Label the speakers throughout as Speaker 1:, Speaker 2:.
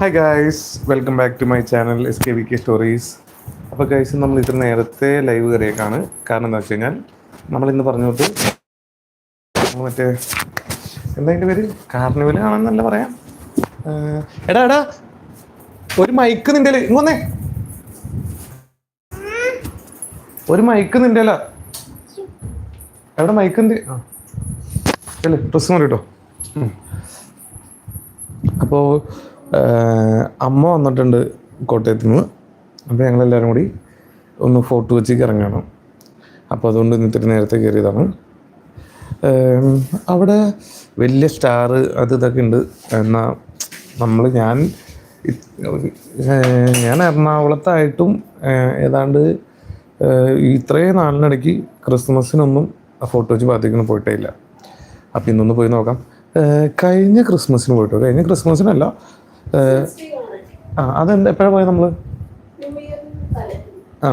Speaker 1: Hi guys welcome back to my channel S K V K stories അപ്പോൾ guys നമ്മൾ ഇത്ര നേരത്തെ live കയറിയേക്കാണ്. കാരണം എന്താ വെച്ച് കഴിഞ്ഞാൽ നമ്മളിന്ന് നമ്മൾ മറ്റേ എന്താ അതിന്റെ പേര്? കാർണിവൽ ആണെന്നല്ല പറയാം. എടാ എടാ ഒരു മൈക്ക് നിന്റെ. ഇങ്ങ് വന്നേ. ഒരു മൈക്ക് നിന്റെ അല്ല എവിടെ മൈക്ക് എന്ത്? ആ. അല്ലേ ഡ്രസ്സ് മാറി കേട്ടോ അപ്പോൾ അമ്മ വന്നിട്ടുണ്ട് കോട്ടയത്ത് നിന്ന് അപ്പോൾ ഞങ്ങളെല്ലാവരും കൂടി ഒന്ന് ഫോട്ടോ കൊച്ചിക്ക് ഇറങ്ങണം. അപ്പോൾ അതുകൊണ്ട് ഇന്നിത്തിരി നേരത്തെ കയറിയതാണ്. അവിടെ വലിയ സ്റ്റാർ അത് ഇതൊക്കെ ഉണ്ട്. എന്നാൽ നമ്മൾ ഞാൻ ഞാൻ എറണാകുളത്തായിട്ടും ഏതാണ്ട് ഇത്രയും നാളിനിടയ്ക്ക് ക്രിസ്മസിനൊന്നും ഫോട്ടോ വെച്ച് ഭാഗത്തേക്കൊന്നും പോയിട്ടേ ഇല്ല. അപ്പം ഇന്നൊന്ന് പോയി നോക്കാം. കഴിഞ്ഞ ക്രിസ്മസിന് പോയിട്ടോ? കഴിഞ്ഞ ക്രിസ്മസിനല്ല. ആ അതെന്താ? എപ്പോഴാണ് പോയത് നമ്മൾ ആ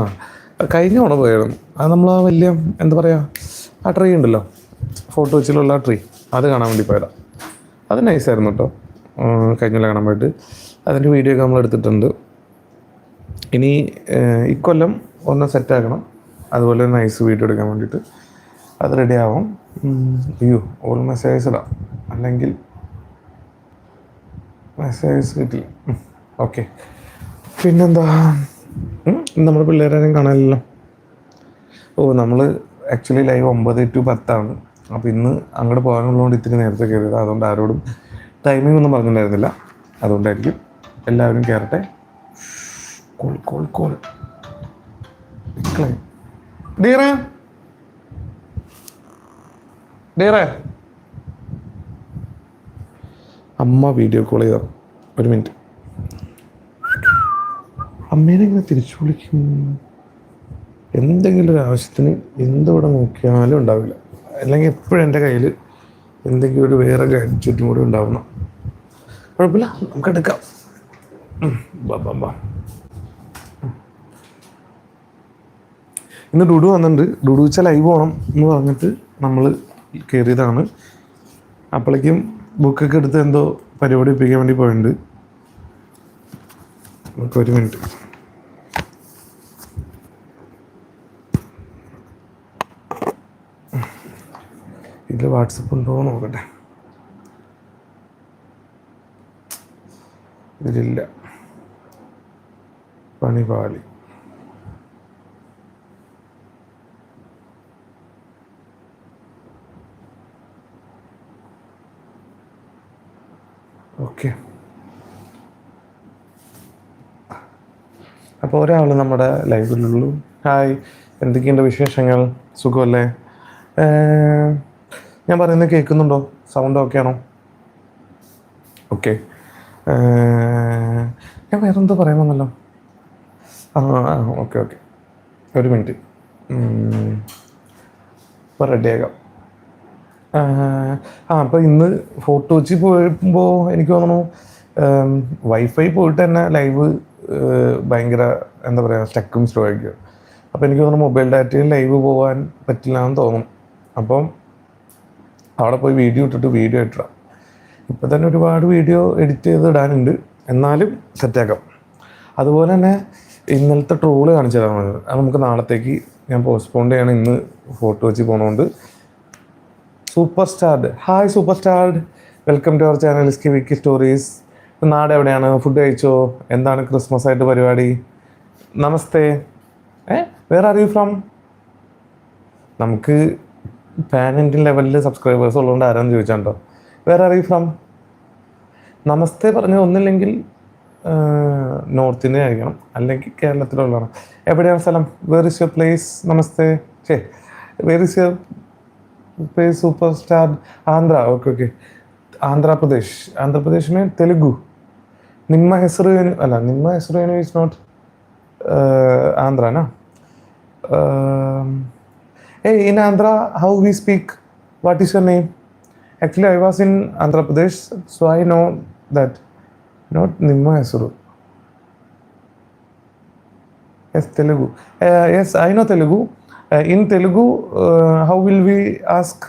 Speaker 1: കഴിഞ്ഞ തവണ പോയായിരുന്നു അത് നമ്മൾ ആ വലിയ എന്താ പറയുക ആ ട്രീ ഉണ്ടല്ലോ. ഫോട്ടോ വെച്ചിലുള്ള ആ ട്രീ. അത് കാണാൻ വേണ്ടി പോയതാണ് അത് നൈസായിരുന്നു കേട്ടോ കഴിഞ്ഞ കാണാൻ പോയിട്ട്. അതിന്റെ വീഡിയോ ഒക്കെ നമ്മൾ എടുത്തിട്ടുണ്ട്. ഇനി ഇക്കൊല്ലം ഒന്ന് സെറ്റാക്കണം അതുപോലെ നൈസ് വീഡിയോ എടുക്കാൻ വേണ്ടിയിട്ട്. അത് റെഡി ആവും. അയ്യോ ഓൾ മെസ്സേജ് അല്ലെങ്കിൽ മെസ്സേജ് കിട്ടി ഓക്കെ പിന്നെന്താ? നമ്മുടെ പിള്ളേരാരും കാണാനില്ലല്ലോ. ഓ നമ്മൾ ആക്ച്വലി ലൈവ് ഒമ്പത് ടു പത്താണ്. അപ്പോൾ ഇന്ന് അങ്ങോട്ട് പോകാനുള്ളതുകൊണ്ട് ഇത്തിരി നേരത്തെ കയറിയത്. അതുകൊണ്ട് ആരോടും ടൈമിംഗ് ഒന്നും പറഞ്ഞിട്ടുണ്ടായിരുന്നില്ല. അതുകൊണ്ടായിരിക്കും എല്ലാവരും കയറട്ടെ. കോൾ കോൾ കോൾ ഡിയറേ ഡീറേ അമ്മ വീഡിയോ കോൾ ചെയ്ത? ഒരു മിനിറ്റ് അമ്മേനെ ഇങ്ങനെ തിരിച്ചു വിളിക്കും. എന്തെങ്കിലും ഒരു ആവശ്യത്തിന് എന്തുകൂടെ നോക്കിയാലും ഉണ്ടാവില്ല. അല്ലെങ്കിൽ എപ്പോഴും എന്റെ കയ്യിൽ എന്തെങ്കിലും ഒരു വേറെ ഗാഡ്ജറ്റും കൂടി ഉണ്ടാവണം. കുഴപ്പമില്ല നമുക്ക് എടുക്കാം. ബാബാ ഇന്ന് ഡുഡു വന്നിട്ടുണ്ട്. ഡുഡു വെച്ചാൽ ലൈവ് പോകണം എന്ന് പറഞ്ഞിട്ട് നമ്മൾ കയറിയതാണ്. അപ്പോഴേക്കും ബുക്കൊക്കെ എടുത്ത് എന്തോ പരിപാടി ഒപ്പിക്കാൻ വേണ്ടി പോയിട്ടുണ്ട് നമുക്ക് ഒരു മിനിറ്റ് ഇതിൽ വാട്സപ്പ് ഉണ്ടോ നോക്കട്ടെ. ഇതിലില്ല. പണി ഓക്കെ. അപ്പോൾ ഒരാൾ നമ്മുടെ ലൈവിലുള്ളൂ. ഹായ് എന്തൊക്കെയുണ്ട് വിശേഷങ്ങൾ? സുഖമല്ലേ? ഞാൻ പറയുന്നത് കേൾക്കുന്നുണ്ടോ? സൗണ്ട് ഓക്കെ ആണോ? ഓക്കെ. ഞാൻ വേറെ എന്തോ പറയാൻ വന്നല്ലോ. ആ ഓക്കെ ഓക്കെ. ഒരു മിനിറ്റ്. ഇപ്പോൾ റെഡിയാക്കാം ആ അപ്പോൾ ഇന്ന് ഫോർട്ട് കൊച്ചി പോയപ്പോൾ എനിക്ക് തോന്നുന്നു വൈഫൈ പോയിട്ട് തന്നെ ലൈവ് ഭയങ്കര എന്താ പറയുക സ്റ്റക്കും സ്ലോ ആയിരിക്കും. അപ്പോൾ എനിക്ക് തോന്നുന്നു മൊബൈൽ ഡാറ്റയിൽ ലൈവ് പോകാൻ പറ്റില്ല എന്ന് തോന്നും. അപ്പം അവിടെ പോയി വീഡിയോ ഇട്ടിട്ട് വീഡിയോ ഇട്ടിടാം ഇപ്പം തന്നെ ഒരുപാട് വീഡിയോ എഡിറ്റ് ചെയ്ത് ഇടാനുണ്ട്. എന്നാലും സെറ്റാക്കാം അതുപോലെ തന്നെ ഇന്നലത്തെ ട്രോൾ കാണിച്ചു തരാൻ അത് നമുക്ക് നാളത്തേക്ക് ഞാൻ പോസ്റ്റ്പോണ്ട് ചെയ്യണം ഇന്ന് ഫോട്ടോ വെച്ച് പോണതുകൊണ്ട് super star hi super star welcome to our channel S K V K stories നാട് എവിടെയാണ്? ഫുഡ് കഴിച്ചോ? എന്താണ് ക്രിസ്മസ് ആയിട്ട് പരിപാടി? നമസ്തേ. ഏ? വേർ ആർ യു ഫ്രം നമുക്ക് പാൻ ഇന്ത്യൻ ലെവലിൽ സബ്സ്ക്രൈബേഴ്സ് ഉള്ളതുകൊണ്ട് ആരാന്ന് ചോദിച്ചാണ്ടോ ആർ യു ഫ്രം നമസ്തേ പറഞ്ഞ ഒന്നില്ലെങ്കിൽ നോർത്ത് ഇന്ത്യ ആയിരിക്കണം. അല്ലെങ്കിൽ കേരളത്തിലുള്ളതാണ്. എവിടെയാണ് സ്ഥലം? വേർ ഇസ് യുവർ പ്ലേസ് നമസ്തേ. ശേ where is your place super star Andhra okay okay Andhra Pradesh Andhra Pradesh May Telugu ನಿಮ್ಮ ಹೆಸರು ಏನು ಅಲ್ಲ ನಿಮ್ಮ ಹೆಸರು ಏನು ಇಸ್ ನಾಟ್ ಆಂಧ್ರನಾ ಏ in Andhra how we speak what is your name actually I was in Andhra Pradesh so I know that not ನಿಮ್ಮ ಹೆಸರು yes Telugu yes I know Telugu in Telugu how will we ask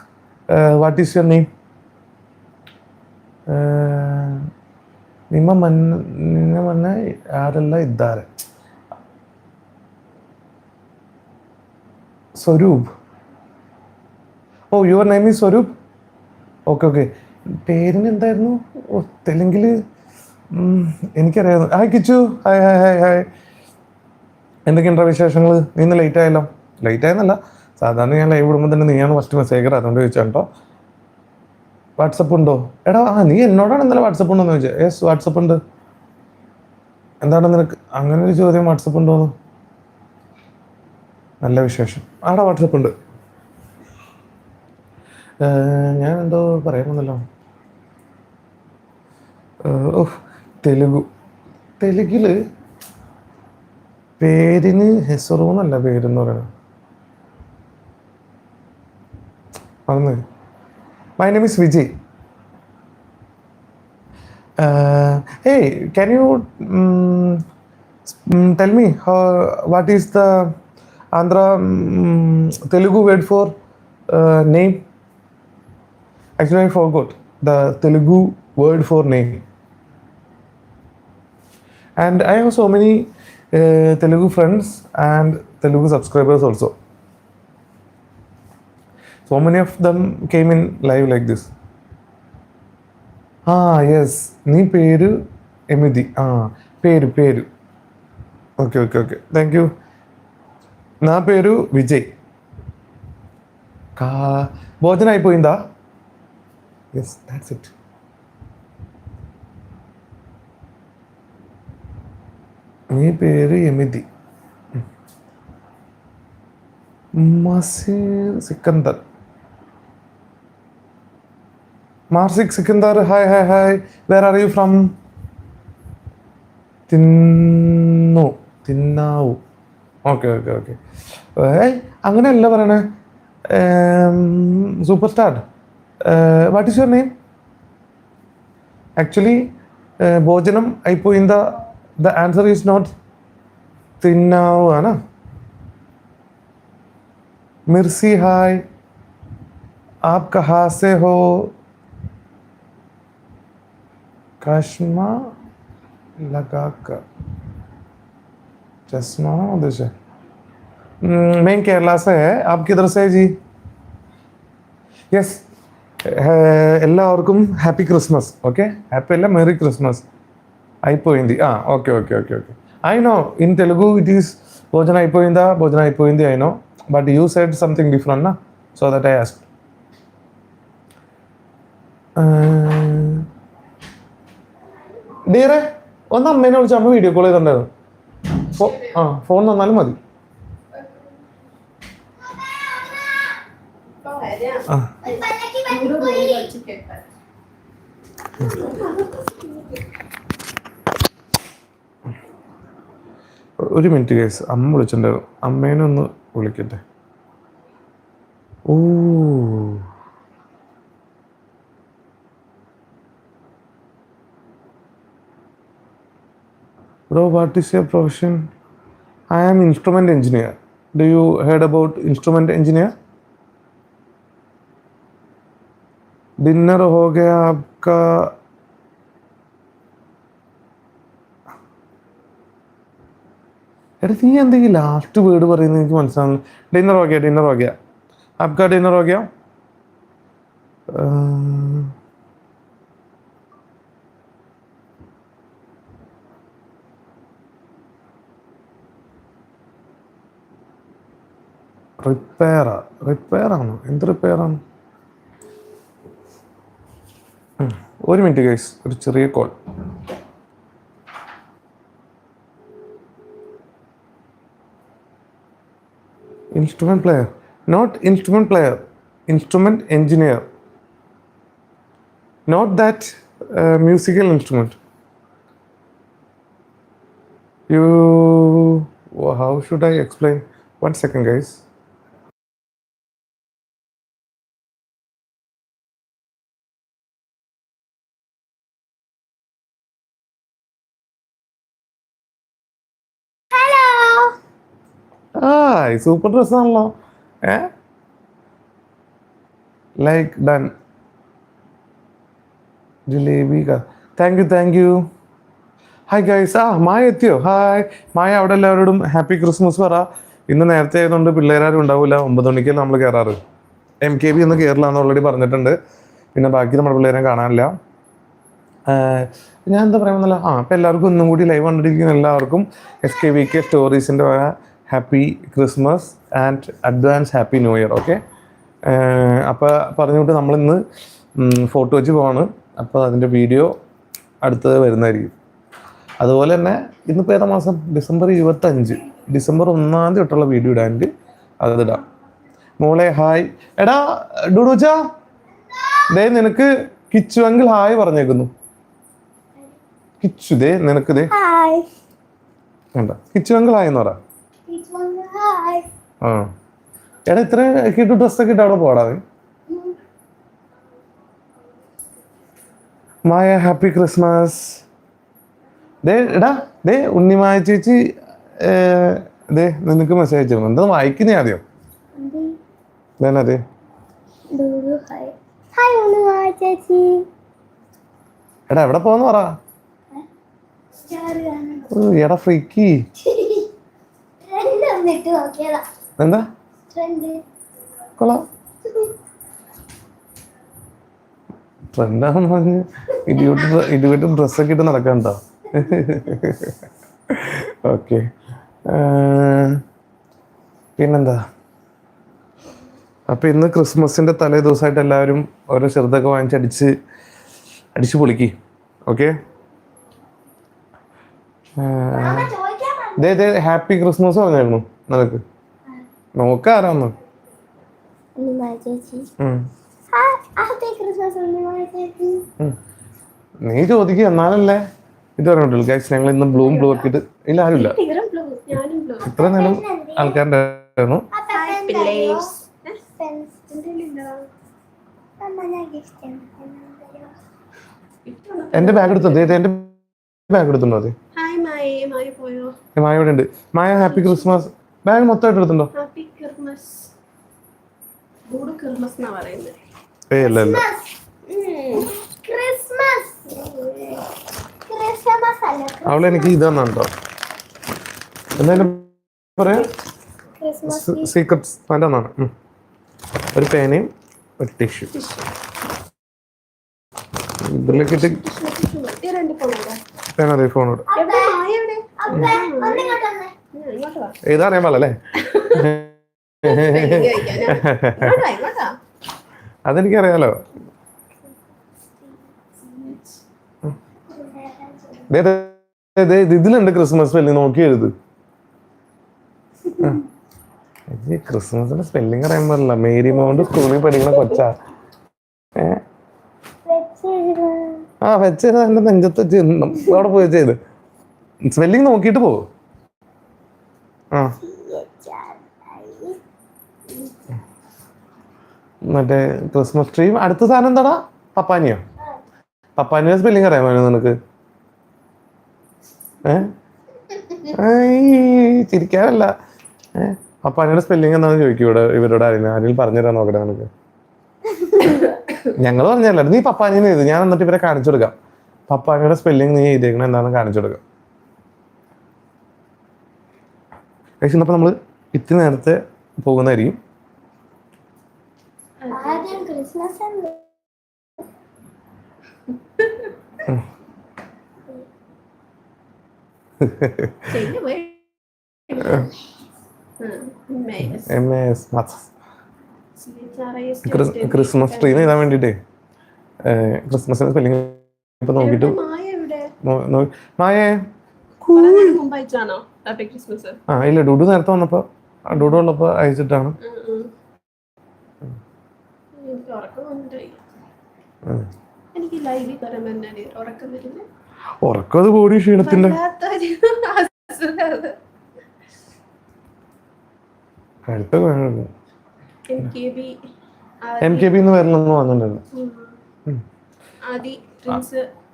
Speaker 1: what is your name ನಿಮ್ಮ ಮನ್ನ ನಿನ್ನ ಮನೆ ಯಾರೆಲ್ಲ ಇದ್ದಾರೆ Swaroop oh your name is Swaroop okay okay പേരിന് എന്തായിരുന്നു ഓ തെലുങ്കിൽ എനിക്കറിയാം hi Kichu hi hi hi hi എന്തൊക്കെയുണ്ടോ വിശേഷങ്ങൾ നീ ഇന്ന് ലേറ്റ് ആയല്ലോ ലേറ്റ് ആയെന്നല്ല സാധാരണ ഞാൻ ലൈവ് വിടുമ്പോൾ തന്നെ നീയാണ് ഫസ്റ്റ് മെസ്സേജ് അതുകൊണ്ട് ചോദിച്ചാൽ കേട്ടോ. വാട്സപ്പ് ഉണ്ടോ? എടാ ആ നീ എന്നോടാണ് ഇന്നലെ വാട്സപ്പ് ഉണ്ടോ എന്ന് ചോദിച്ചത് യെസ് വാട്സപ്പ് ഉണ്ട്. എന്താണ് നിനക്ക്? അങ്ങനെ ഒരു ചോദ്യം വാട്സപ്പ് ഉണ്ടോ നല്ല വിശേഷം. ആടാ വാട്സപ്പ് ഉണ്ട്. ഞാൻ എന്തോ പറയുന്നല്ലോ ഓഹ് തെലുഗു. തെലുഗിൽ പേരിന് ഹെസറു എന്നല്ല പേരെന്ന് പറയുന്നത്. മറന്നു my name is Vijay hey can you tell me what is the Andhra Telugu word for name actually I forgot the Telugu word for name and I have so many uh, Telugu friends and Telugu subscribers also. So many of them came in live like this. Ah, ఆ yes నీ పేరు ఎమిది. పేరు పేరు. Okay okay okay thank you నా పేరు విజయ్. కా భోజనం అయిపోయిందా? ఎస్ దాట్స్ ఇట్ మీ పేరు ఎమిది. మసి Sikandar. മാർസിക് Sikandar hi hi hi. Where are you from തിന്നു. തിന്നാവു. ഓക്കെ ഓക്കെ ഓക്കെ ഏയ് അങ്ങനെയല്ല പറയണേ. Super star what is your name actually ഭോജനം ഐപ്പോയിൻ the the answer is not തിന്നാവു ആണ്? മിർസി ഹായ്. आप कहाँ ഹോ कश्मा लगाकर चश्मा ना उधर से हम्म, मैं केरला से है आप किधर से है जी യെസ് എല്ലാവർക്കും ഹാപ്പി ക്രിസ്മസ് ഓക്കെ ഹാപ്പി അല്ല മെറി ക്രിസ്മസ് అయిపోయింది okay okay okay okay I know in Telugu it is భోజన అయిపోయిందా భోజన అయిపోయింది I know but you said something different నా సో దట్ ఐ ఆస్క్ ഡീറെ ഒന്ന് അമ്മേനെ വിളിച്ച് അമ്മ വീഡിയോ കോൾ ചെയ്തിട്ടുണ്ടായിരുന്നു. ആ ഫോൺ തന്നാലും മതി. ഒരു മിനിറ്റ് കേസ് അമ്മ വിളിച്ചിട്ടുണ്ടായിരുന്നു. അമ്മേനെ ഒന്ന് വിളിക്കട്ടെ. ഓ. bro what is your profession I am instrument engineer do you heard about instrument engineer dinner हो गया आपका എടാ നീ എന്തെങ്കിലും ലാസ്റ്റ് വേർഡ് പറയുന്നത് എനിക്ക് മനസ്സിലാവുന്നു ഡിന്നർ हो गया डिनर हो गया आपका റിപ്പയർ റിപ്പയർ ആണോ? എന്ത് റിപ്പയർ ആണ്? ഒരു മിനിറ്റ് ഗൈസ് ഒരു ചെറിയ call instrument player not instrument player instrument engineer not that musical instrument you how should I explain one second guys ആ സൂപ്പർ ഡ്രസ്സാണല്ലോ ഏ? Like done jalebi thank you thank you hi guys ആ മായ എത്തിയോ? Hi മായ അവിടെ എല്ലാവരോടും happy Christmas പറ. ഇന്ന് നേരത്തെ ആയതുകൊണ്ട് പിള്ളേരാരും ഉണ്ടാവില്ല ഒമ്പത് മണിക്ക് നമ്മൾ കയറാറ് എം കെ ബി ഒന്ന് കയറില്ലാന്ന് ഓൾറെഡി പറഞ്ഞിട്ടുണ്ട്. പിന്നെ ബാക്കി നമ്മുടെ പിള്ളേരെ കാണാനില്ല. ഞാൻ എന്താ പറയുന്നില്ല ആ അപ്പം എല്ലാവർക്കും ഒന്നും കൂടി ലൈവ് കണ്ടിരിക്കുന്ന എല്ലാവർക്കും. S K V K സ്റ്റോറീസിന്റെ happy Christmas and advance happy new year okay? അപ്പോൾ പറഞ്ഞുകൊണ്ട് നമ്മളിന്ന് ഫോട്ടോ വെച്ച് പോവാണ്. അപ്പോൾ അതിന്റെ വീഡിയോ അടുത്തത് വരുന്നതായിരിക്കും. അതുപോലെ തന്നെ ഇന്നിപ്പോൾ ഏതാ മാസം? ഡിസംബർ ഇരുപത്തഞ്ച്. ഡിസംബർ ഒന്നാം തീയതി തൊട്ടുള്ള വീഡിയോ ഇടാണ്ട് അതിടാം മോളെ ഹായ്. എടാ ഡുഡുച്ച. ദേ നിനക്ക് കിച്ചു അങ്കിൾ ഹായ് പറഞ്ഞേക്കുന്നു. കിച്ചു ദേ നിനക്ക് ദേ. കിച്ചു അങ്കിൾ ഹായ് എന്ന് പറ. ആ. എടാ ഇത്ര കിട്ടു ഡ്രസ്സൊക്കെ ഇട്ട് അവിടെ പോടാ മായ ഹാപ്പി ക്രിസ്മസ്. ദേ എടാ ദേ ഉണ്ണിമായ ചേച്ചി ദേ നിനക്ക് മെസ്സേജ് അയച്ചു എന്താ വായിക്കുന്നേ ആദ്യം? അതെ എടാ എവിടെ പോന്ന് പറ. എടാ ഫ്രീക്കി.
Speaker 2: വന്നിട്ട് നോക്കിയതാ.
Speaker 1: എന്താ? കൊള്ളാം. ട്രെൻഡാണെന്ന് പറഞ്ഞ് ഇടിയോട്ട് ഇടിവിട്ട് ഡ്രസ്സൊക്കെ ഇട്ട് നടക്കണ്ടോ ഓക്കെ പിന്നെന്താ? അപ്പൊ ഇന്ന് ക്രിസ്മസിന്റെ തലേ ദിവസമായിട്ട് എല്ലാവരും ഓരോ ചെറുതൊക്കെ വാങ്ങിച്ചടിച്ച് അടിച്ച് പൊളിക്കി. ഓക്കെ ഹാപ്പി ക്രിസ്മസ് പറഞ്ഞായിരുന്നു നിനക്ക്. നോക്കാരാന്ന് നീ ചോദിക്കുക എന്നാലല്ലേ? ഇത് പറഞ്ഞിട്ടുള്ളൂ ഗൈസ് ഞങ്ങൾ ഇന്ന് ബ്ലൂം ബ്ലൂ ഒക്കെ ഇട്ട് ഇല്ല ആരുമില്ല. ഇത്ര നേരം ആൾക്കാരുടെ ആയിരുന്നു.
Speaker 3: പിള്ളേഴ്സ്
Speaker 2: അമ്മ ഞാൻ ഗിഫ്റ്റ്
Speaker 1: എന്റെ ബാഗ് എടുത്തോ? ദേ, ദേ, എന്റെ ബാഗ് എടുത്തുണ്ടോ അതെ?
Speaker 3: പോയോ
Speaker 1: മായ ഇവിടെ ഉണ്ട് മായ ഹാപ്പി ക്രിസ്മസ് ബാഗ് മൊത്തമായിട്ട് എടുത്തുണ്ടോ ഏയ് അല്ല അല്ല
Speaker 2: ക്രിസ്മസ് ക്രിസ്മസ് അല്ല
Speaker 1: അവളെ എനിക്ക് ഇത് തന്നാണ് കേട്ടോ എന്തായാലും പറയാം. അതിന്റെ ഒന്നാണ് ഒരു പേനയും ഒരു ടിഷ്യൂ ഇതിലേക്ക് ഇട്ട്
Speaker 3: രണ്ട് പോണോ
Speaker 1: പേന അതെ ഫോണോട്
Speaker 3: എവിടെ
Speaker 1: ഏതാ അറിയാൻ പാടില്ലേ? അതെനിക്കറിയാലോ. ഇതിലുണ്ട് ക്രിസ്മസ് സ്പെല്ലിംഗ് നോക്കി എഴുത്. ക്രിസ്മസിന്റെ സ്പെല്ലിംഗ് അറിയാൻ പാടില്ല. മേരി മൗണ്ട് സ്കൂളിൽ പഠിക്കുന്ന കൊച്ചാ. ആ വെച്ചത് എന്റെ നെഞ്ചത്ത്. അവിടെ പോയി ചെയ്ത് സ്പെല്ലിംഗ് നോക്കിയിട്ട് പോ ആ. മറ്റേ ക്രിസ്മസ് ട്രീ അടുത്ത സാധനം എന്താടാ? പപ്പാനിയോ? പപ്പാനിയുടെ സ്പെല്ലിംഗ് അറിയാമോ നിനക്ക്? ചിരിക്കാനല്ല. പപ്പാനിയുടെ സ്പെല്ലിംഗ് എന്താണെന്ന് ചോദിക്കും ഇവിടെ ഇവരോട് ആരെങ്കിലും ആരെങ്കിലും പറഞ്ഞുതരാൻ നോക്കട്ടെ നിനക്ക്. ഞങ്ങൾ പറഞ്ഞല്ല നീ പപ്പാനിന്ന് എഴുതി. ഞാൻ എന്നിട്ട് ഇവരെ കാണിച്ചു കൊടുക്കാം. പപ്പാനിയുടെ സ്പെല്ലിംഗ് നീ എഴുതിയേക്കണ എന്താണെന്ന് കാണിച്ചു കൊടുക്കാം. പക്ഷെ ഇന്നപ്പോൾ നമ്മൾ ഇത്തിരി നേരത്തെ പോകുന്നതായിരിക്കും.
Speaker 2: ക്രിസ്മസ്
Speaker 1: ട്രീ ഇതാ മാത്സ് ക്രിസ്മസ് എഴുതാൻ സ്പെല്ലിംഗ് ഇപ്പൊ നോക്കിയിട്ട്
Speaker 3: എവിടെ? മായ.
Speaker 1: ആ ഇല്ല ഡുഡു നേരത്തെ വന്നപ്പോ ഡുഡു ഉള്ളപ്പോ അയച്ചിട്ടാണ്.
Speaker 3: ഉറക്കം
Speaker 1: അത് ബോഡി ക്ഷീണത്തില്ല വേണം എം കെ ബി എന്ന് വരണമെന്ന്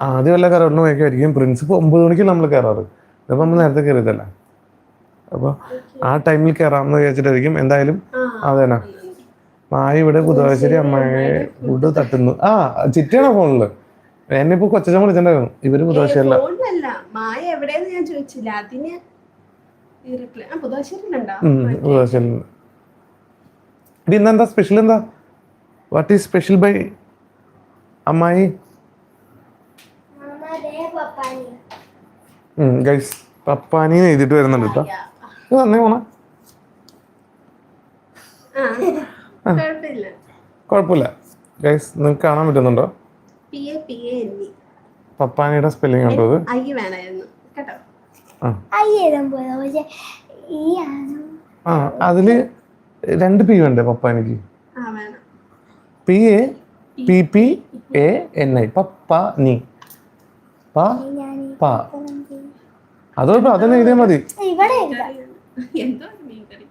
Speaker 1: ആദ്യം വല്ല പ്രിൻസിപ്പ് ഒമ്പത് മണിക്ക് നമ്മൾ കയറാറ്? ഇപ്പൊ നമ്മൾ നേരത്തെ കയറിയതല്ല? അപ്പൊ ആ ടൈമിൽ കയറാമെന്ന് വിചാരിച്ചിട്ടായിരിക്കും. എന്തായാലും അതേനാ. മായ ഇവിടെ ബുധവാശ്ശേരി അമ്മയെ ഫുഡ് തട്ടുന്നു. ആ ചിറ്റിയാണ് ഫോണിൽ? എന്നെ ഇപ്പൊ കൊച്ചു വിളിച്ചിട്ടുണ്ടായിരുന്നു. ഇവർ
Speaker 3: ബുധവാശ്ശേരില്ല മായ എവിടെയെന്ന് ഞാൻ ചോദിച്ചില്ല. അതിന്
Speaker 1: ഇത് ഇന്നെന്താ? സ്പെഷ്യൽ എന്താ? വാട്ട് ഈസ് സ്പെഷ്യൽ ബൈ അമ്മായി? ഗൈസ് പപ്പാനി. എഴുതിയിട്ട് വരുന്നുണ്ട് കേട്ടോ ഇത് വന്നേ പോണ.
Speaker 3: കുഴപ്പമില്ല.
Speaker 1: ഗൈസ് നിങ്ങൾക്ക് കാണാൻ പറ്റുന്നുണ്ടോ?
Speaker 3: P A P A N E
Speaker 1: പപ്പാനിയുടെ spelling ഉണ്ടോ അത്? ആ. അതിൽ രണ്ട് പി ഉണ്ട് പപ്പാനിക്ക്? P A P P A N I പപ്പ നീ പ. പ അതോ അതന്നെ എഴുതിയാൽ മതി.
Speaker 2: ഇവിടെ
Speaker 3: എന്തോ ഒരു മീൻകറി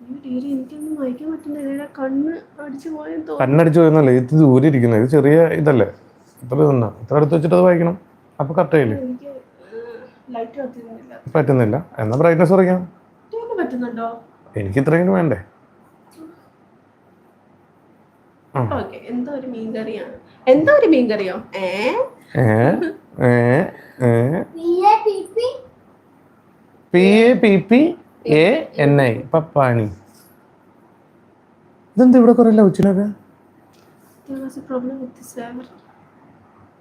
Speaker 3: അയ്യോ ഡീരി എനിക്കൊന്നും വായിക്കാൻ പറ്റുന്നില്ല. കണ്ണ് അടിച്ചു പോയെന്ന് തോന്നുന്നു.
Speaker 1: കണ്ണടിച്ച് പോയെന്നല്ലേ ഇത് ദൂരെ ഇരിക്കുന്നത്. ഇത് ചെറിയ ഇതല്ലേ? ഇത്ര തന്നെ ഇത്ര അടുത്ത് വെച്ചിട്ട് അത് വായിക്കണം. അപ്പൊ കറക്റ്റ് ആയില്ലേ
Speaker 3: എനിക്ക് ലൈറ്റ് കത്തുന്നില്ല
Speaker 1: പറ്റുന്നില്ല. എന്നാ ബ്രൈറ്റ്നസ് കുറയ്ക്കാം. എനിക്ക് ഇത്രയും വേണ്ടേ?
Speaker 3: എന്തോ ഒരു മീൻകറിയാണ് എന്തോ ഒരു മീൻകറിയോ ഏ?
Speaker 1: ഏ ഏ ഏ. P A P P. A N I. Pappani. ഇതെന്താ ഇവിടെ കുറേ ഉച്ചിനൊക്കെ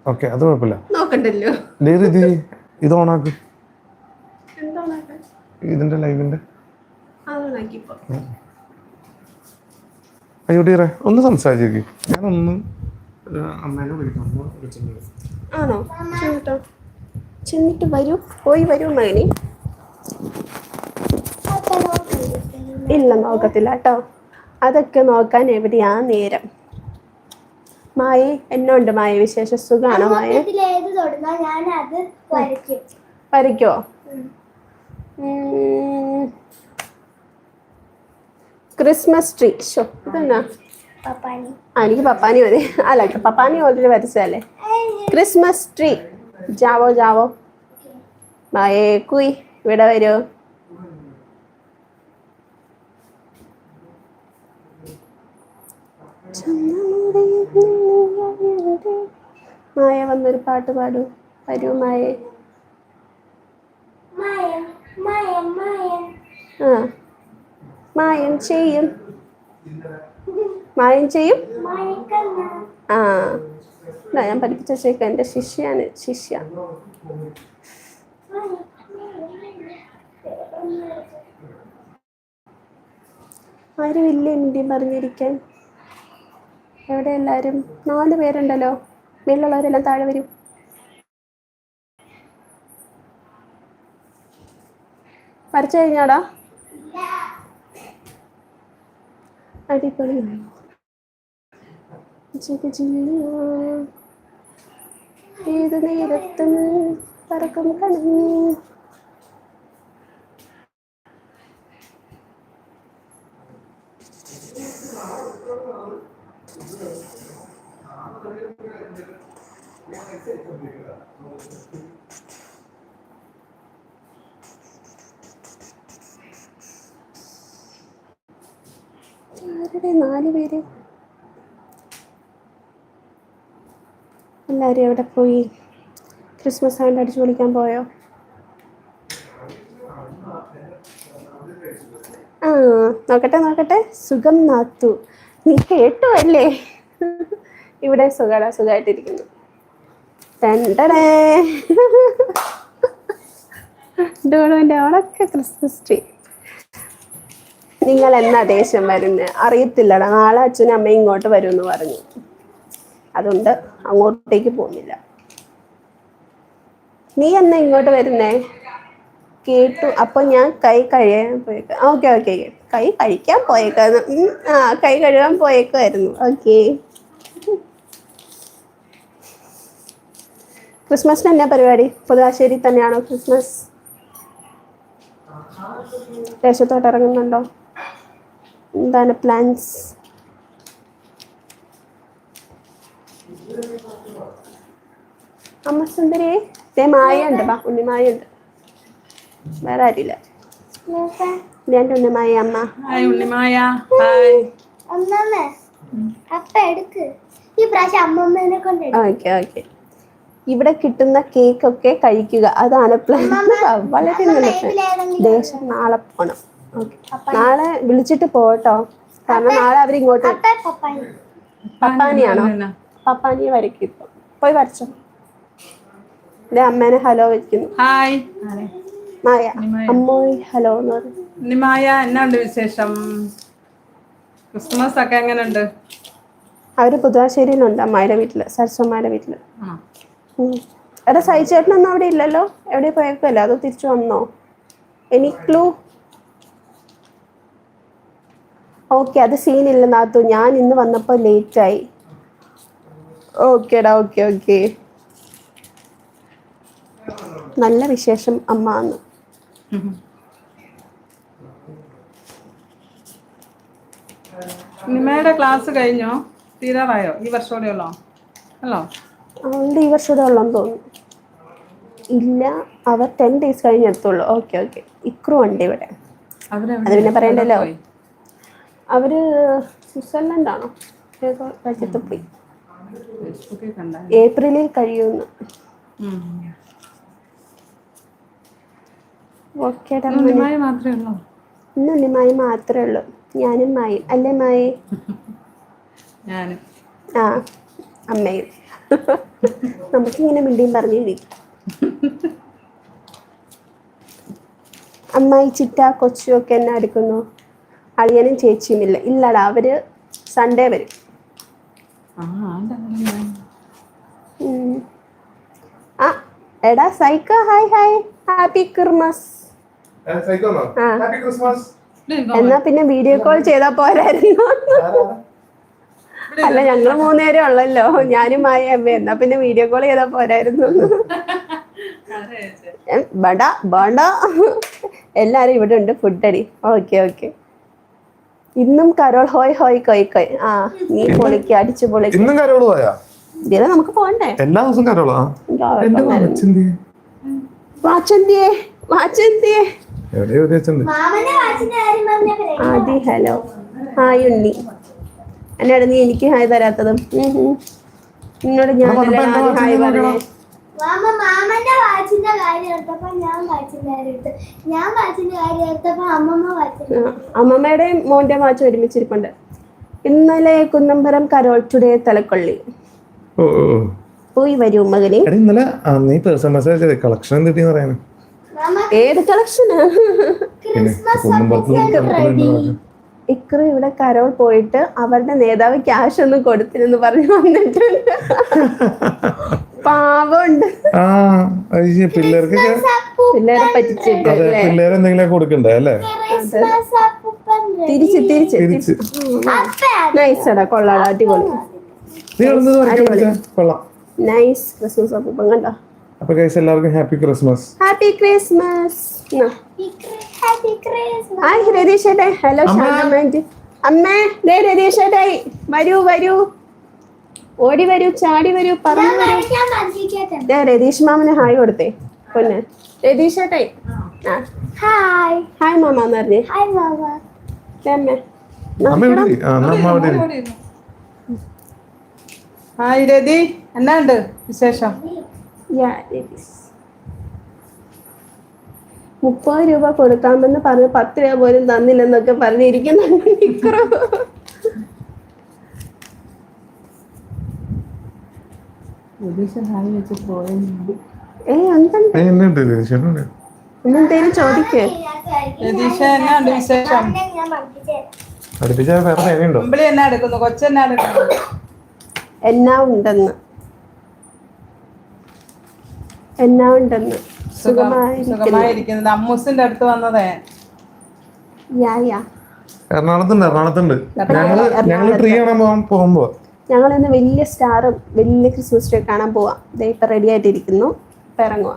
Speaker 1: ഓക്കെ അത് കുഴപ്പമില്ല.
Speaker 3: നോക്കണ്ടല്ലോ.
Speaker 1: ഇത് ഇത് ഓണാക്ക്. ഇതിന്റെ ലൈവിന്റെ. അയ്യോ ഡീറെ ഒന്ന് സംസാരിച്ചിരിക്കും. ഞാനൊന്ന് അമ്മേനെ വിളിക്കാം.
Speaker 3: ആണോ? ചെന്നിട്ടോ. ചെന്നിട്ട് വരൂ. പോയി വരൂ മകനി. ഇല്ല നോക്കത്തില്ല കേട്ടോ. അതൊക്കെ നോക്കാൻ എവിടെയാ നേരം? മായ എന്നോണ്ട് മായ വിശേഷ സുഖാണോ മായ?
Speaker 2: വരയ്ക്കും.
Speaker 3: Christmas tree. ഷോ ഇതെന്നാ? ആ എനിക്ക് പപ്പാനി മതി. അല്ല Pappani already വരച്ചതല്ലേ? Christmas tree. Joao ജാവോ. മായേ കുയ് ഇവിടെ വരൂ. മായ വന്നൊരു പാട്ട് പാടൂ. വരൂ മായേ. ആ. മായം ചെയ്യും. മായം ചെയ്യും? ആ. ഇതാ ഞാൻ പഠിപ്പിച്ച ശേഖ എന്റെ ശിഷ്യാണ് ശിഷ്യ. ആരും ഇല്ല എന്റെ പറഞ്ഞിരിക്കാൻ. എവിടെ എല്ലാവരും നാല് പേരുണ്ടല്ലോ. മേലുള്ളവരെല്ലാം താഴെ വരും. വരച്ചു കഴിഞ്ഞാടാ. അടിപൊളി ഏത് നേരത്തും പറക്കും കണം ആരുടെ നാല് പേര് എല്ലാവരും എവിടെ പോയി? ക്രിസ്മസ് ആണ്ട് അടിച്ചു പൊളിക്കാൻ പോയോ? ആ നോക്കട്ടെ നോക്കട്ടെ. സുഖം നാത്തു. നീ കേട്ടു അല്ലേ? ഇവിടെ സുഖട സുഖമായിട്ടിരിക്കുന്നു രണ്ടടേ ഡോണുവിന്റെ ക്രിസ്മസ് ട്രീ. നിങ്ങൾ എന്നാ ദേഷ്യം വരുന്നത് അറിയത്തില്ലടാ. നാളെ അച്ഛനും അമ്മയും ഇങ്ങോട്ട് വരുമെന്ന് പറഞ്ഞു. അതുകൊണ്ട് അങ്ങോട്ടേക്ക് പോകുന്നില്ല. നീ എന്നാ ഇങ്ങോട്ട് വരുന്നേ? കേട്ടു. അപ്പൊ ഞാൻ കൈ കഴിയാൻ പോയേക്കാം. Okay okay. കൈ കഴിക്കാൻ പോയേക്കാന്ന് ആ കൈ കഴുകാൻ പോയേക്കുമായിരുന്നു ഓക്കെ. ക്രിസ്മസിന് എന്നാ പരിപാടി? പുതുവാശ്ശേരി തന്നെയാണോ ക്രിസ്മസ്? ദേശത്തോട്ട് ഇറങ്ങുന്നുണ്ടോ? എന്താണ് പ്ലാൻസ് അമ്മ സുന്ദരി ദേ മായുണ്ട് ബാ ഉണ്ണിമായ ഉണ്ട് വേറെ ആരില്ല ഇത് എന്റെ ഉണ്ണിമായ അമ്മ.
Speaker 4: ഹായ് ഉണ്ണിമായ. ഹായ്.
Speaker 2: ഒന്നാമേ അപ്പ എടുക്ക്. ഈ പ്രാവശ്യം അമ്മമ്മേനെ കൊണ്ട് എടുക്ക്.
Speaker 3: Okay okay. ഇവിടെ കിട്ടുന്ന കേക്ക് ഒക്കെ കഴിക്കുക. അതാണ് പ്ലാൻ വളരെ നല്ല ദേശം നാളെ പോണം. ഓക്കെ. നാളെ വിളിച്ചിട്ട് പോട്ടോ കാരണം നാളെ അവരിങ്ങോട്ട് പപ്പാനിയാണോ? പപ്പാനിയെ വരയ്ക്കും ഇപ്പൊ പോയി വരച്ചോ. എന്റെ അമ്മേനെ ഹലോ വെക്കുന്നു
Speaker 4: ഹായ്.
Speaker 3: മായ. അമ്മോയ് ഹലോ എന്ന്
Speaker 4: എന്നാണ്ട് വിശേഷം? ക്രിസ്മസ് ഒക്കെ എങ്ങനെയുണ്ട്?
Speaker 3: അവർ പുതുവാശ്ശേരിയിലുണ്ട് അമ്മായിടെ വീട്ടിൽ സരസ്വമ്മയുടെ വീട്ടിൽ. എടാ സഹിച്ചേട്ടനൊന്നും അവിടെ ഇല്ലല്ലോ? എവിടെ പോയേക്കല്ല അതോ തിരിച്ചു വന്നോ? എനി ക്ലൂ ഓക്കെ അത് സീനില്ല നാത്തു ഞാൻ ഇന്ന് വന്നപ്പോൾ ലേറ്റായി ഓക്കേടാ ഓക്കെ ഓക്കെ നല്ല വിശേഷം അമ്മ എന്ന്
Speaker 4: നിമയുടെ ക്ലാസ് കഴിഞ്ഞോ? തീരാറായോ? ഈ വർഷത്തോടെ ഉള്ളോ? അല്ലോ?
Speaker 3: അവളുടെ ഈ വർഷം ഇവിടെ ഉള്ളെന്ന് തോന്നുന്നു. ഇല്ല അവർ ടെൻ ഡേയ്സ് കഴിഞ്ഞ് എടുത്തുള്ളൂ. ഓക്കെ ഓക്കെ ഇക്രു ഉണ്ട് ഇവിടെ. അത് പിന്നെ പറയണ്ടല്ലോ. അവർ സ്വിറ്റ്സർലൻഡ് ആണോ? ഏതോ രാജ്യത്ത് പോയി. ഏപ്രിലിൽ കഴിയുന്നു. ഓക്കേടാ
Speaker 4: ഉണ്ണിമായ മാത്രമേ ഉള്ളോ?
Speaker 3: ഞാനും മായി. അല്ലേ മായി? ആ അമ്മയും. നമുക്കിങ്ങനെ മിണ്ടിയും പറഞ്ഞിരിക്കും അമ്മായി ചിറ്റ കൊച്ചു ഒക്കെ എന്നെ അടുക്കുന്നു. അളിയനും ചേച്ചിയും ഇല്ല ഇല്ലടാ അവർ സൺഡേ വരും.
Speaker 4: ആ
Speaker 3: എടാ സൈക്ക ഹായ് ഹായ്. ഹാപ്പി ക്രിസ്മസ് എന്നാ? പിന്നെ വീഡിയോ കോൾ ചെയ്താ പോരായിരുന്നു. അല്ല ഞങ്ങൾ മൂന്നുപേരേ ഉള്ളല്ലോ. ഞാനും മായ അമ്മ എന്നാ പിന്നെ വീഡിയോ കോൾ ചെയ്താ പോരായിരുന്നു. ബട ബട എല്ലാരും ഇവിടെ ഉണ്ട്. ഫുഡ് അടി. ഓക്കെ ഓക്കെ ഇന്നും കരോൾ ഹോയ് ഹോയ് കൊയ് കൊയ് ആ നീ പൊളിക്ക് അടിച്ചു പൊളിക്ക്.
Speaker 1: ഇന്നും കരോൾ പോയാ?
Speaker 3: ഇതിനെ നമുക്ക് പോണ്ടേ?
Speaker 1: എല്ലാ ദിവസവും കരോളാ? എന്റെ വാച്ചെന്തി
Speaker 3: വാച്ചന്തിയെ വാച്ചന്തിയെ
Speaker 1: എവിടെ എവിടെ
Speaker 2: പറഞ്ഞപ്പോഴേ
Speaker 3: ആദി ഹലോ. ഹായ് ഉണ്ണി എന്നോട് നീ എനിക്ക് ഹായ് തരാത്തതും. ഉം. ഞാൻ ഹായ് പറഞ്ഞേ.
Speaker 2: മാമ മാമന്റെ വാച്ചിന്റെ കാര്യം എടുത്തപ്പോ ഞാൻ വാച്ചിന്റെ കാര്യം എടുത്തു. ഞാൻ വാച്ചിന്റെ കാര്യം എടുത്തപ്പോ അമ്മമ്മ വാച്ചിന്റെ
Speaker 3: അമ്മമ്മയുടെയും മോന്റെ വാച്ച് ഒരുമിച്ചിരിപ്പുണ്ട്. ഇന്നലെ കുന്നമ്പരം കരോൾ ടുഡേ തലക്കൊള്ളി. പോയി വരൂ മകനെ.
Speaker 1: ഇന്നലെ ആ, നീ പേഴ്സൺ മെസ്സേജ് കളക്ഷൻ എന്തിട്ടെന്ന് പറയാനും?
Speaker 3: ഏത് കളക്ഷന് ഇക്രു ഇവിടെ കരോൾ പോയിട്ട് അവരുടെ നേതാവ് ക്യാഷ് ഒന്നും കൊടുത്തില്ലെന്ന് പറഞ്ഞു വന്നിട്ടുണ്ട്. പാവമുണ്ട്.
Speaker 1: ആ ശരി.
Speaker 3: പിള്ളേരെ പറ്റിച്ചിട്ട്
Speaker 1: അതെ പിള്ളേരെ എന്തെങ്കിലും കൊടുക്കണ്ടേ അല്ലേ?
Speaker 2: അപ്പൂപ്പൻ
Speaker 3: തിരിച്ച് തിരിച്ച്
Speaker 1: തിരിച്ച്.
Speaker 3: നൈസടാ കൊള്ളാടാ അടിപൊളി? നൈസ് ക്രിസ്മസ് അപ്പം കണ്ടോ?
Speaker 1: അപ്പൊ ഗൈസ് എല്ലാവർക്കും happy Christmas
Speaker 3: happy Christmas
Speaker 2: happy Christmas
Speaker 3: hi Ratheesh ഏട്ടേ hello ശാന്തമാന്റി അമ്മേ. ദേ രതീഷേട്ടായി വരൂ വരൂ. ഓടി വരൂ ചാടി വരൂ പറഞ്ഞു വരൂ. രതീഷ് മാമന് ഹായ് കൊടുത്തേ പൊന്നെ. രതീഷ് ഏട്ടായി ആ.
Speaker 2: ഹായ്.
Speaker 3: ഹായ് മാമ എന്ന് പറഞ്ഞേ.
Speaker 2: ഹായ് മാമ.
Speaker 4: ഹായ് രതി. എന്നാണ്ട് വിശേഷം?
Speaker 3: യാ രതീഷ്. മുപ്പത് രൂപ കൊടുക്കാമെന്ന് പറഞ്ഞ് പത്ത് രൂപ പോലും തന്നില്ലെന്നൊക്കെ പറഞ്ഞിരിക്കുന്നുണ്ട് നിക്കറോ
Speaker 4: ഹായ് വെച്ച് പോയെന്ന്
Speaker 3: ഏയ് എന്തുണ്ട്
Speaker 1: ഏയ്, എന്നുണ്ട് ചേട്ടനുണ്ട്
Speaker 3: ചോദിക്കേ.
Speaker 4: രതീഷ എന്നാണ്ട് വിശേഷം.
Speaker 1: വേറെ നേരെയുണ്ടോ
Speaker 4: എന്നാ എടുക്കുന്നു? കൊച്ചെന്നാ എടുക്കുന്നു?
Speaker 3: എന്നാ ഉണ്ടെന്ന്. എന്നാ ഉണ്ടെന്ന്.
Speaker 4: സുഖം
Speaker 3: സുഖമായിരിക്കുന്നു.
Speaker 4: സുഖമായിരിക്കുന്നത് അമ്മൂസിന്റെ അടുത്ത് വന്നതേ.
Speaker 3: യാ യാ.
Speaker 1: എറണാകുളത്തുണ്ട് എറണാകുളത്തുണ്ട്. ഞങ്ങൾ ഞങ്ങൾ ട്രീ കാണാൻ പോകാൻ പോകുമ്പോ.
Speaker 3: ഞങ്ങൾ ഇന്ന് വലിയ സ്റ്റാറും വലിയ ക്രിസ്മസ് ട്രീ കാണാൻ പോവാം. ദേ ഇപ്പൊ റെഡി ആയിട്ടിരിക്കുന്നു. ഇപ്പൊ ഇറങ്ങുക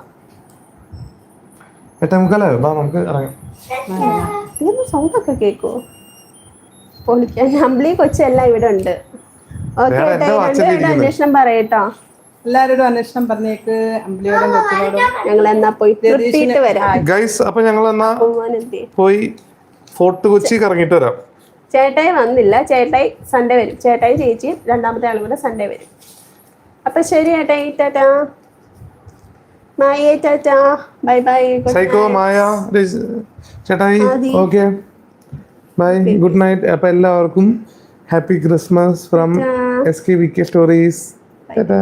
Speaker 1: എട്ടേ ബാ നമുക്ക് ഇറങ്ങാം.
Speaker 3: പൊളിക്കാൻ. അമ്പിളി കൊച്ചെല്ലാം ഇവിടെ ഉണ്ട്. ഓക്കെ
Speaker 1: വേറെ എന്താ വാച്ചിൽ
Speaker 3: ഇവിടെ
Speaker 1: ഇരിക്കുന്നെ?
Speaker 3: അന്വേഷണം പറയട്ടോ.
Speaker 4: എല്ലാരോടും അന്വേഷണം പറഞ്ഞേക്ക്. അമ്പിളിയോടും കൊച്ചിനോടും.
Speaker 3: ഞങ്ങൾ എന്നാ പോയി വരാം.
Speaker 1: ഗൈസ് അപ്പൊ ഞങ്ങൾ എന്നാ
Speaker 3: ഉമ്മാനെന്തി
Speaker 1: പോയി ഫോർട്ട് കൊച്ചി കറങ്ങിയിട്ട് വരാം.
Speaker 3: ചേട്ടായി വന്നില്ല. ചേട്ടായി സൺഡേ വരും. ചേട്ടായി ചേച്ചി രണ്ടാമത്തെ ആളും കൂടെ സൺഡേ വരും. അപ്പൊ ശരി ചേട്ടായി tata. മായേ tata. Bye
Speaker 1: bye. Psycho Maya ചേട്ടായി. ഓക്കെ. Bye good night. അപ്പൊ എല്ലാവർക്കും happy Christmas from S K V K stories ചേട്ടാ